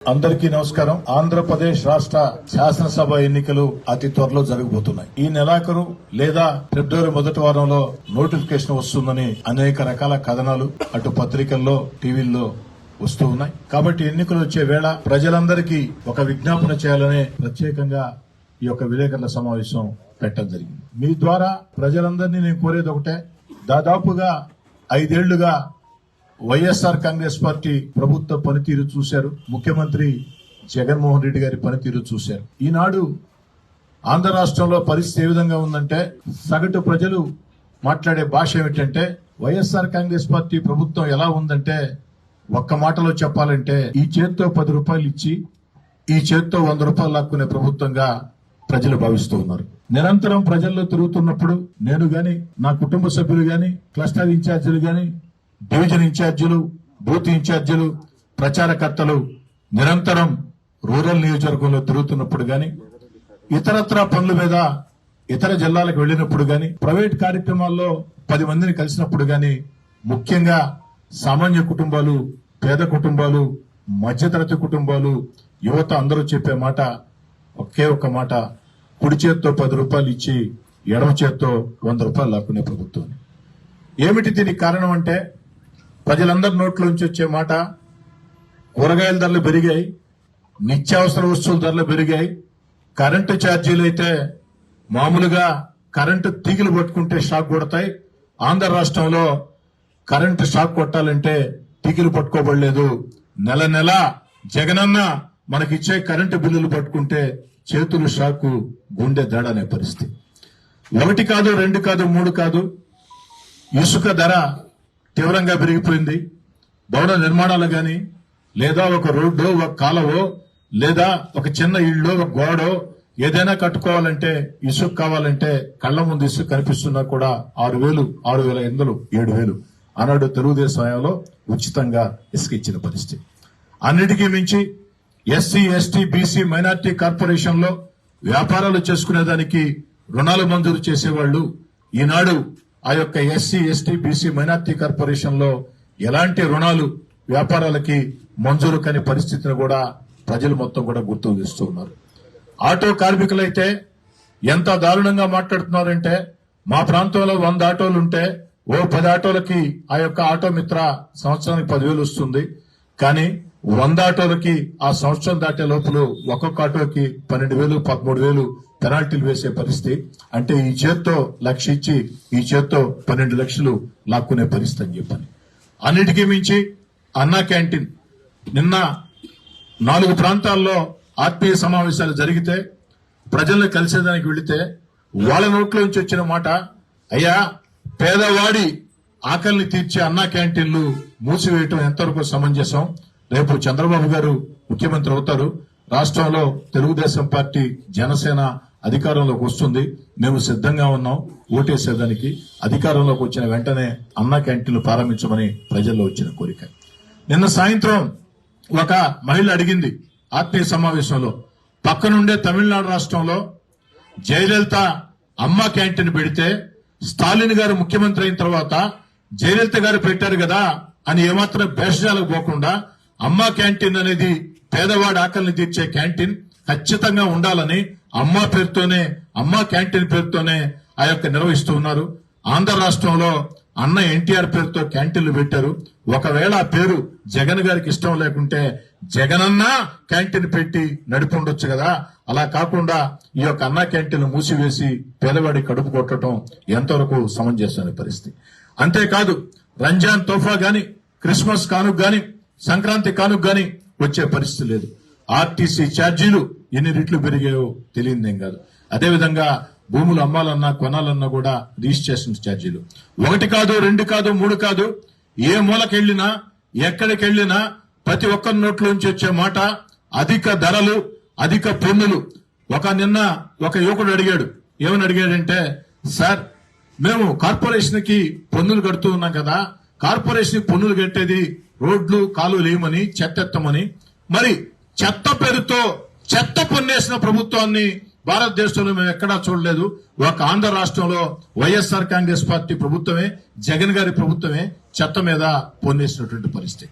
అందరికీ నమస్కారం. ఆంధ్రప్రదేశ్ రాష్ట్ర శాసనసభ ఎన్నికలు అతి త్వరలో జరగబోతున్నాయి. ఈ నెలాఖరు లేదా ఫిబ్రవరి మొదటి వారంలో నోటిఫికేషన్ వస్తుందని అనేక రకాల కథనాలు అటు పత్రికల్లో టీవీల్లో వస్తూ ఉన్నాయి. కాబట్టి ఎన్నికలు వచ్చే వేళ ప్రజలందరికీ ఒక విజ్ఞాపన చేయాలనే ప్రత్యేకంగా ఈ యొక్క విలేకరుల సమావేశం పెట్టడం జరిగింది. మీ ద్వారా ప్రజలందరినీ నేను కోరేది ఒకటే. దాదాపుగా ఐదేళ్ళుగా వైఎస్ఆర్ కాంగ్రెస్ పార్టీ ప్రభుత్వ పనితీరు చూశారు. ముఖ్యమంత్రి జగన్మోహన్ రెడ్డి గారి పనితీరు చూశారు. ఈనాడు ఆంధ్ర రాష్ట్రంలో పరిస్థితి ఏ విధంగా ఉందంటే సగటు ప్రజలు మాట్లాడే భాష ఏమిటంటే వైఎస్ఆర్ కాంగ్రెస్ పార్టీ ప్రభుత్వం ఎలా ఉందంటే ఒక్క మాటలో చెప్పాలంటే ఈ చేత్తో పది రూపాయలు ఇచ్చి ఈ చేత్తో వంద రూపాయలు లాక్కునే ప్రభుత్వంగా ప్రజలు భావిస్తూ ఉన్నారు. నిరంతరం ప్రజల్లో తిరుగుతున్నప్పుడు నేను గాని నా కుటుంబ సభ్యులు గాని క్లస్టర్ ఇన్ఛార్జీలు గాని డివిజన్ ఇన్ఛార్జీలు బూత్ ఇన్ఛార్జీలు ప్రచారకర్తలు నిరంతరం రూరల్ నియోజకవర్గంలో తిరుగుతున్నప్పుడు గాని ఇతరత్ర పనుల మీద ఇతర జిల్లాలకు వెళ్ళినప్పుడు గాని ప్రైవేట్ కార్యక్రమాల్లో పది మందిని కలిసినప్పుడు గాని ముఖ్యంగా సామాన్య కుటుంబాలు పేద కుటుంబాలు మధ్యతరగతి కుటుంబాలు యువత అందరూ చెప్పే మాట ఒకే ఒక్క మాట కుడి చేత్తో పది రూపాయలు ఇచ్చి ఎడమ చేత్తో వంద రూపాయలు లాక్కునే ప్రభుత్వం. ఏమిటి దీనికి కారణం అంటే ప్రజలందరి నోట్లోంచి వచ్చే మాట కూరగాయల ధరలు పెరిగాయి నిత్యావసర వస్తువుల ధరలు పెరిగాయి. కరెంటు ఛార్జీలు అయితే మామూలుగా కరెంటు తీగలు పట్టుకుంటే షాక్ కొడతాయి. ఆంధ్ర రాష్ట్రంలో కరెంటు షాక్ కొట్టాలంటే తీగలు పట్టుకోబడలేదు. నెల నెల జగనన్న మనకిచ్చే కరెంటు బిల్లులు పట్టుకుంటే చేతులు షాకు గుండె దడ అనే పరిస్థితి. ఒకటి కాదు రెండు కాదు మూడు కాదు. ఇసుక ధర తీవ్రంగా పెరిగిపోయింది. భవన నిర్మాణాలు కానీ లేదా ఒక రోడ్డు ఒక కాలవో లేదా ఒక చిన్న ఇల్లు ఒక గోడో ఏదైనా కట్టుకోవాలంటే ఇసుక కావాలంటే కళ్ళ ముందు ఇసుక కనిపిస్తున్నా కూడా ఆరు వేలు ఆరు వేల ఎనిమిదిలు ఏడు వేలు. ఆనాడు తెలుగుదేశం హయాంలో ఉచితంగా ఇసుక ఇచ్చిన పరిస్థితి. అన్నిటికీ మించి ఎస్సీ ఎస్టీ బీసీ మైనార్టీ కార్పొరేషన్లో వ్యాపారాలు చేసుకునేదానికి రుణాలు మంజూరు చేసేవాళ్ళు ఈనాడు ఆ యొక్క ఎస్సీ ఎస్టీ బీసీ మైనార్టీ కార్పొరేషన్లో ఎలాంటి రుణాలు వ్యాపారాలకి మంజూరు కాని పరిస్థితిని కూడా ప్రజలు మొత్తం కూడా గుర్తు చేస్తూ ఉన్నారు. ఆటో కార్మికులైతే ఎంత దారుణంగా మాట్లాడుతున్నారంటే మా ప్రాంతంలో వంద ఆటోలు ఉంటే ఓ పది ఆటోలకి ఆ యొక్క ఆటో మిత్ర సంవత్సరానికి పదివేలు వస్తుంది. కానీ వంద ఆటోలకి ఆ సంవత్సరం దాటే లోపల ఒక్కొక్క ఆటోకి పన్నెండు వేలు పదమూడు వేలు పెనాల్టీలు వేసే పరిస్థితి. అంటే ఈ చేత్తో లక్ష ఇచ్చి ఈ చేత్తో పన్నెండు లక్షలు లాక్కునే పరిస్థితి అని చెప్పని అన్నిటికీ మించి అన్నా క్యాంటీన్. నిన్న నాలుగు ప్రాంతాల్లో ఆత్మీయ సమావేశాలు జరిగితే ప్రజల్ని కలిసేదానికి వెళితే వాళ్ళ నోట్లో నుంచి వచ్చిన మాట అయ్యా పేదవాడి ఆకలిని తీర్చే అన్నా క్యాంటీన్లు మూసివేయటం ఎంతవరకు సమంజసం? రేపు చంద్రబాబు గారు ముఖ్యమంత్రి అవుతారు. రాష్ట్రంలో తెలుగుదేశం పార్టీ జనసేన అధికారంలోకి వస్తుంది. మేము సిద్ధంగా ఉన్నాం. ఓటేసేదానికి అధికారంలోకి వచ్చిన వెంటనే అన్న క్యాంటీన్లు ప్రారంభించమని ప్రజల్లో వచ్చిన కోరిక. నిన్న సాయంత్రం ఒక మహిళ అడిగింది ఆత్మీయ సమావేశంలో పక్కనుండే తమిళనాడు రాష్ట్రంలో జయలలిత అమ్మ క్యాంటీన్ పెడితే స్టాలిన్ గారు ముఖ్యమంత్రి అయిన తర్వాత జయలలిత గారు పెట్టారు కదా అని ఏమాత్రం భేషజాలకు పోకుండా అమ్మ క్యాంటీన్ అనేది పేదవాడి ఆకలిని తీర్చే క్యాంటీన్ ఖచ్చితంగా ఉండాలని అమ్మ పేరుతోనే అమ్మ క్యాంటీన్ పేరుతోనే ఆ యొక్క నిర్వహిస్తూ ఉన్నారు. ఆంధ్ర రాష్ట్రంలో అన్న ఎన్టీఆర్ పేరుతో క్యాంటీన్లు పెట్టారు. ఒకవేళ ఆ పేరు జగన్ గారికి ఇష్టం లేకుంటే జగనన్న క్యాంటీన్ పెట్టి నడిపి ఉండొచ్చు కదా. అలా కాకుండా ఈ యొక్క అన్న క్యాంటీన్ మూసివేసి పేదవాడి కడుపు కొట్టడం ఎంతవరకు సమంజసమైన పరిస్థితి. అంతేకాదు రంజాన్ తోఫా గాని క్రిస్మస్ కానుక గాని సంక్రాంతి కానుక గాని వచ్చే పరిస్థితి లేదు. ఆర్టీసీ ఛార్జీలు ఎన్ని రెట్లు పెరిగాయో తెలియదేం కాదు. అదేవిధంగా భూములు అమ్మాలన్నా కొనాలన్నా కూడా రిజిస్ట్రేషన్ ఛార్జీలు. ఒకటి కాదు రెండు కాదు మూడు కాదు ఏ మూలకెళ్ళినా ఎక్కడికెళ్ళినా ప్రతి ఒక్కరి నోట్లోంచి వచ్చే మాట అధిక ధరలు అధిక పన్నులు. ఒక నిన్న ఒక యువకుడు అడిగాడు. ఏమని అడిగాడంటే సార్ మేము కార్పొరేషన్కి పన్నులు కడుతూ ఉన్నాం కదా. కార్పొరేషన్ పన్నులు కట్టేది రోడ్లు కాలువలు వేయమని చెత్తెత్తమని. మరి చెత్త పేరుతో చెత్త పొన్నేసిన ప్రభుత్వాన్ని భారతదేశంలో మేము ఎక్కడా చూడలేదు. ఒక ఆంధ్ర రాష్ట్రంలో వైఎస్ఆర్ కాంగ్రెస్ పార్టీ ప్రభుత్వమే జగన్ గారి ప్రభుత్వమే చెత్త మీద పొన్నేసినటువంటి పరిస్థితి.